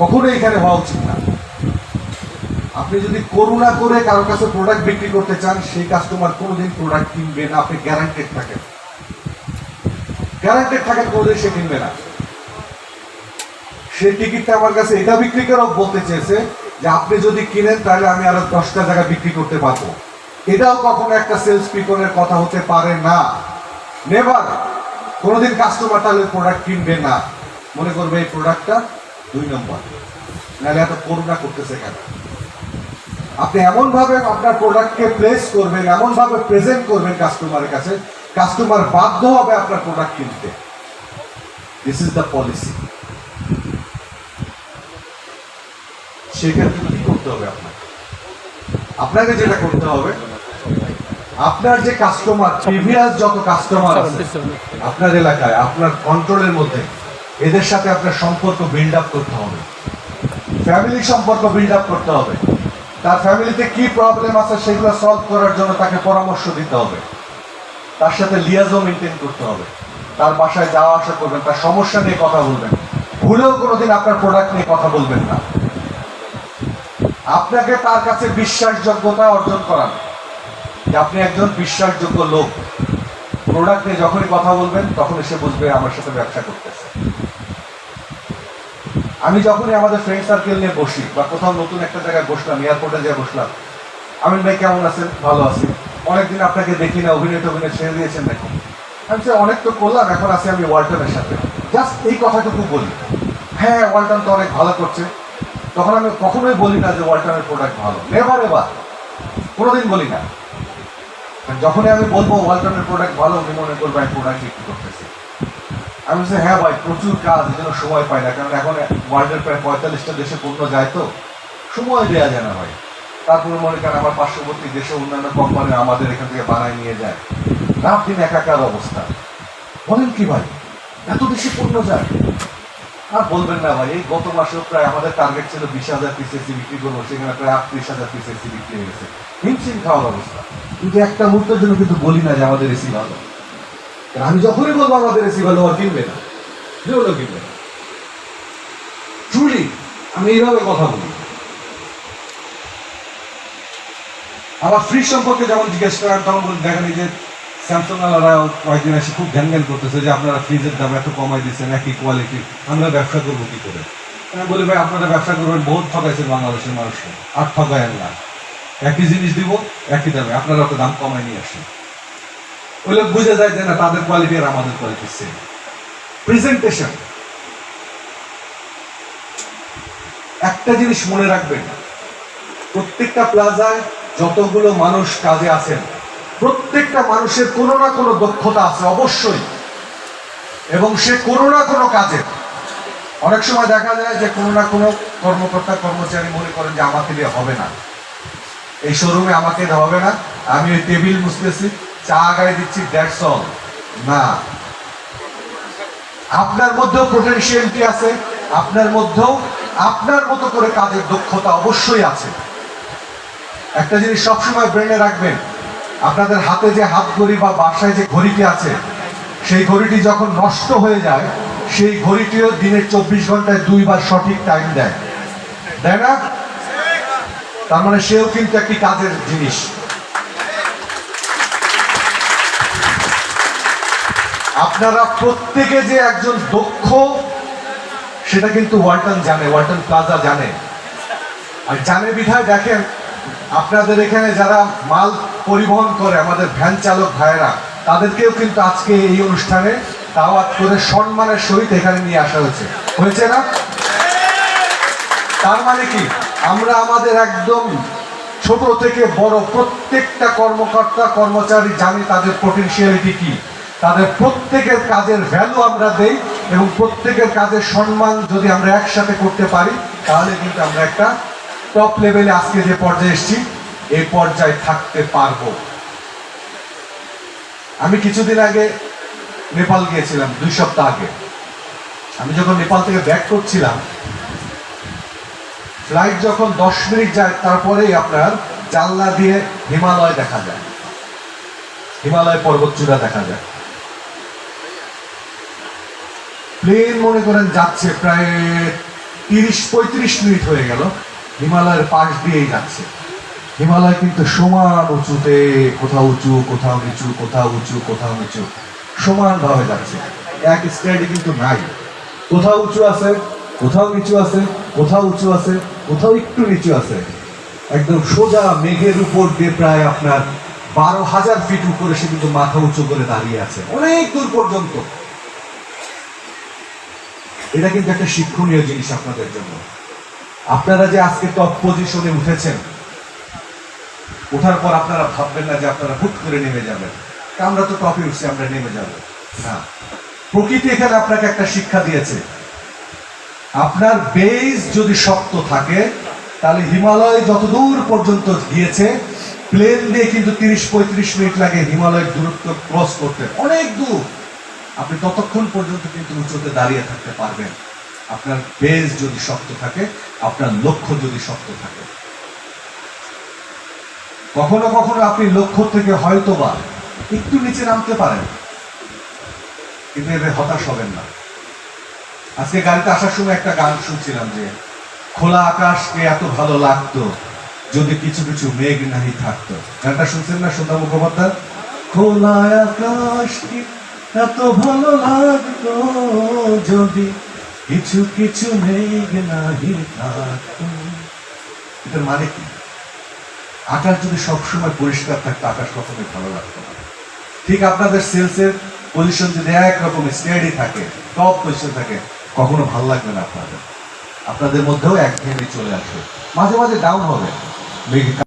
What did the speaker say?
কখনো এখানে হওয়া উচিত না। আপনি যদি করুণা করে কারও কাছে প্রোডাক্ট বিক্রি করতে চান, সেই কাস্টমার কোনোদিন প্রোডাক্ট কিনবে না, আপনি গ্যারান্টেড থাকেন। গ্যারান্টেড থাকেন, কোনোদিন সে কিনবে না। সে টিকিটটা আমার কাছে এটা বিক্রি করেও বলতে চেয়েছে যে আপনি যদি কিনেন, তাহলে আমি আরও দশটা জায়গা বিক্রি করতে পারব। এটাও কখনো একটা সেলস পিপলের কথা হতে পারে না। নেভার কোনোদিন কাস্টমার তাহলে প্রোডাক্ট কিনবে না। মনে করবে এই প্রোডাক্টটা দুই নম্বর। নাহলে এত করুণা করতেছে কেন? আপনি এমন ভাবে আপনার প্রোডাক্টকে প্লেস করবেন এমন ভাবে প্রেজেন্ট করবেন কাস্টমারের কাছে কাস্টমার বাধ্য হবে আপনার প্রোডাক্ট কিনতে। দিস ইজ দ্য পলিসি সেক্ষেত্রে কি করতে হবে আপনাকে? আপনাকে যেটা করতে হবে, আপনার যে কাস্টমার প্রিভিয়াস যত কাস্টমার আছে, আপনার এলাকায়, আপনার কন্ট্রোলের মধ্যে এদের সাথে আপনার সম্পর্ক বিল্ড আপ করতে হবে। ফ্যামিলি সম্পর্ক বিল্ড আপ করতে হবে। তার ফ্যামিলিতে কি প্রবলেম আছে সেগুলো সলভ করার জন্য তাকে পরামর্শ দিতে হবে। তার সাথে লিয়াজও মেনটেন করতে হবে। তার বাসায় যাওয়া আসা করবেন, তার সমস্যা নিয়ে কথা বলবেন। ভুলেও কোনোদিন আপনার প্রোডাক্ট নিয়ে কথা বলবেন না। আপনাকে তার কাছে বিশ্বাসযোগ্যতা অর্জন করান। যে আপনি একজন বিশ্বাসযোগ্য লোক। প্রোডাক্ট নিয়ে যখনই কথা বলবেন তখন এসে বুঝবে আমার সাথে ব্যবসা করতেছে। আমি যখনই আমাদের ফ্রেন্ড সার্কেল নিয়ে বসি বা কোথাও নতুন একটা জায়গায় বসলাম এয়ারপোর্টে যেয়ে বসলাম, আমিন ভাই কেমন আছেন? ভালো আছি। অনেকদিন আপনাকে দেখি না অভিনয় টভিনয় ছেড়ে দিয়েছেন নাকি আমি সে অনেক তো করলাম, এখন আছি আমি ওয়ালটনের সাথে। জাস্ট এই কথাটুকু বলি। হ্যাঁ ওয়ালটন তো অনেক ভালো করছে। তখন আমি কখনোই বলি না যে ওয়ালটনের প্রোডাক্ট ভালো। নেভার এবার কোনোদিন বলি না। যখনই আমি বলব ওয়ালটনের প্রোডাক্ট ভালো, উনি মনে করব আমি প্রোডাক্ট বিক্রি করতেছি। আমি বলছি হ্যাঁ ভাই, প্রচুর কাজ এই জন্য সময় পাই না, কারণ এখন ওয়ার্ল্ডের প্রায় পঁয়তাল্লিশটা দেশে পণ্য যায় তো। সময় দেওয়া যায় না ভাই। তারপরে মনে করেন আমার পার্শ্ববর্তী দেশে অন্যান্য কোম্পানি আমাদের এখান থেকে বানায় নিয়ে যায়। রাত দিন একাকার অবস্থা। বলেন কি ভাই, এত বেশি পণ্য যায়? আর বলবেন না ভাই, এই গত মাসেও প্রায় আমাদের টার্গেট ছিল বিশ হাজার পিস এসি বিক্রি করব, সেখানে প্রায় আটত্রিশ হাজার পিস এসি বিক্রি হয়ে গেছে। হিমশিম খাওয়ার অবস্থা। কিন্তু একটা মুহূর্তের জন্য কিন্তু বলি না যে আমাদের এসি ভালো। আমি যখনই বলব আমাদের এসি ভালো আর কিনবে না, যেগুলো কিনবে না। ট্রুলি আমি এইভাবে কথা বলি। আবার ফ্রিজ সম্পর্কে যখন জিজ্ঞেস করেন, তখন দেখেন যে স্যামসং ওয়ালারা কয়েকদিন এসে খুব ধ্যান জ্ঞান করতেছে যে আপনারা ফ্রিজের দাম এত কমাই দিচ্ছেন একই কোয়ালিটি আমরা ব্যবসা করব কি করে? আমি বলি, ভাই, আপনারা ব্যবসা করবেন, বহুত ঠকাইছেন বাংলাদেশের মানুষকে, আর ঠকায়েন না। একই জিনিস দিব, একই দামে আপনারা তো দাম কমাই নিয়ে আসেন। ওই লোক বুঝে যায় যে না, তাদের কোয়ালিটি আর আমাদের কোয়ালিটি সেম প্রেজেন্টেশন একটা জিনিস মনে রাখবেন, প্রত্যেকটা প্লাজায় যতগুলো মানুষ কাজে আছেন, প্রত্যেকটা মানুষের কোনো না কোনো দক্ষতা আছে অবশ্যই। এবং সে কোনো না কোনো কাজে, অনেক সময় দেখা যায় যে কোনো না কোনো কর্মকর্তা, কর্মচারী মনে করেন যে আমাকে দিয়ে হবে না। এই শোরুমে আমাকে দিয়ে হবে না, আমি ওই টেবিল মুছতেছি চা গায়ে দিচ্ছি অল। না। আপনার মধ্যেও পোটেনশিয়ালিটি আছে, আপনার মধ্যেও, আপনার মতো করে কাজের দক্ষতা অবশ্যই আছে। একটা জিনিস সবসময় ব্রেনে রাখবেন, আপনাদের হাতে যে হাত ঘড়ি বা বাসায় যে ঘড়িটি আছে, সেই ঘড়িটি যখন নষ্ট হয়ে যায়, সেই ঘড়িটিও দিনের চব্বিশ ঘন্টায় দুইবার সঠিক টাইম দেয়। দেয় না? তার মানে সেও কিন্তু একটি কাজের জিনিস। আপনারা প্রত্যেকে যে একজন দক্ষ, সেটা কিন্তু ওয়ালটন জানে, ওয়ালটন প্লাজা জানে। আর জানে বিধায় দেখেন, আপনাদের এখানে যারা মাল পরিবহন করে, আমাদের ভ্যান চালক ভাইয়েরা, তাদেরকেও কিন্তু আজকে এই অনুষ্ঠানে দাওয়াত করে সম্মানের সহিত এখানে নিয়ে আসা হয়েছে। হয়েছে না? তার মানে কি? আমরা আমাদের একদম ছোট থেকে বড় প্রত্যেকটা কর্মকর্তা, কর্মচারী জানি তাদের পোটেনশিয়ালিটি কি। তাদের প্রত্যেকের কাজের ভ্যালু আমরা দেই এবং প্রত্যেকের কাজের সম্মান যদি আমরা একসাথে করতে পারি, তাহলে কিন্তু আমরা একটা টপ লেভেলে আজকে যে পর্যায়ে এসেছি, এই পর্যায়ে থাকতে পারব। আমি কিছুদিন আগে নেপাল গিয়েছিলাম, দুই সপ্তাহ আগে। আমি যখন নেপাল থেকে ব্যাক করছিলাম ফ্লাইট যখন দশ মিনিট যায়, তারপরেই আপনার জানলা দিয়ে হিমালয় দেখা যায়। হিমালয় পর্বতচূড়া দেখা যায়। প্লেন মনে করেন যাচ্ছে প্রায় তিরিশ, পঁয়ত্রিশ মিনিট হয়ে গেল। হিমালয়ের পাশ দিয়েই যাচ্ছে। হিমালয় কিন্তু সমান উঁচুতে কোথাও উঁচু, কোথাও নিচু, কোথাও উঁচু, কোথাও নিচু, সমানভাবে যাচ্ছে। এক স্টাইলে কিন্তু নাই। কোথাও উঁচু আছে, কোথাও নিচু আছে, কোথাও উঁচু আছে, কোথাও একটু নিচু আছে। একদম সোজা মেঘের উপর দিয়ে প্রায় আপনার বারো হাজার ফিট উপরে সে কিন্তু মাথা উঁচু করে দাঁড়িয়ে আছে। অনেক দূর পর্যন্ত। এটা কিন্তু একটা শিক্ষণীয় জিনিস আপনাদের জন্য। আপনারা যে আজকে টপ পজিশনে উঠেছেন, ওঠার পর আপনারা ভাববেন না যে আপনারা হুট করে নেমে যাবেন। আমরা তো টপে উঠছি, আমরা নেমে যাব। না। প্রকৃতি এখানে আপনাকে একটা শিক্ষা দিয়েছে। আপনার বেস যদি শক্ত থাকে, তাহলে হিমালয় যত দূর পর্যন্ত গিয়েছে প্লেন দিয়ে কিন্তু তিরিশ পঁয়ত্রিশ মিনিট লাগে হিমালয়ের দূরত্ব ক্রস করতে। অনেক দূর। আপনি ততক্ষণ পর্যন্ত কিন্তু উঁচুতে দাঁড়িয়ে থাকতে পারবেন। আপনার বেস যদি শক্ত থাকে, আপনার লক্ষ্য যদি শক্ত থাকে। কখনো কখনো আপনি লক্ষ্য থেকে হয়তোবা একটু নিচে নামতে পারেন, কিন্তু এভাবে হতাশ হবেন না। আজকে গাড়িতে আসার সময় একটা গান শুনছিলাম যে, খোলা আকাশকে এত ভালো লাগতো যদি কিছু কিছু মেঘ নাহি থাকতো। গানটা শুনছেন না সন্ধ্যা মুখোপাধ্যায়? খোলা আকাশকে এত ভালো লাগতো যদি কিছু কিছু মেঘ নাহি থাকতো। এটার মানে কি? আকাশ যদি সবসময় পরিষ্কার থাকতো, আকাশ কখনোই ভালো লাগতো না। ঠিক আপনাদের সেলসের পজিশন যদি একরকম স্টেডি থাকে টপ পজিশন থাকে, কখনো ভালো লাগবে না আপনাদের। আপনাদের মধ্যেও একঘেয়েমি চলে আসবে। মাঝে মাঝে ডাউন হবে। মেঘ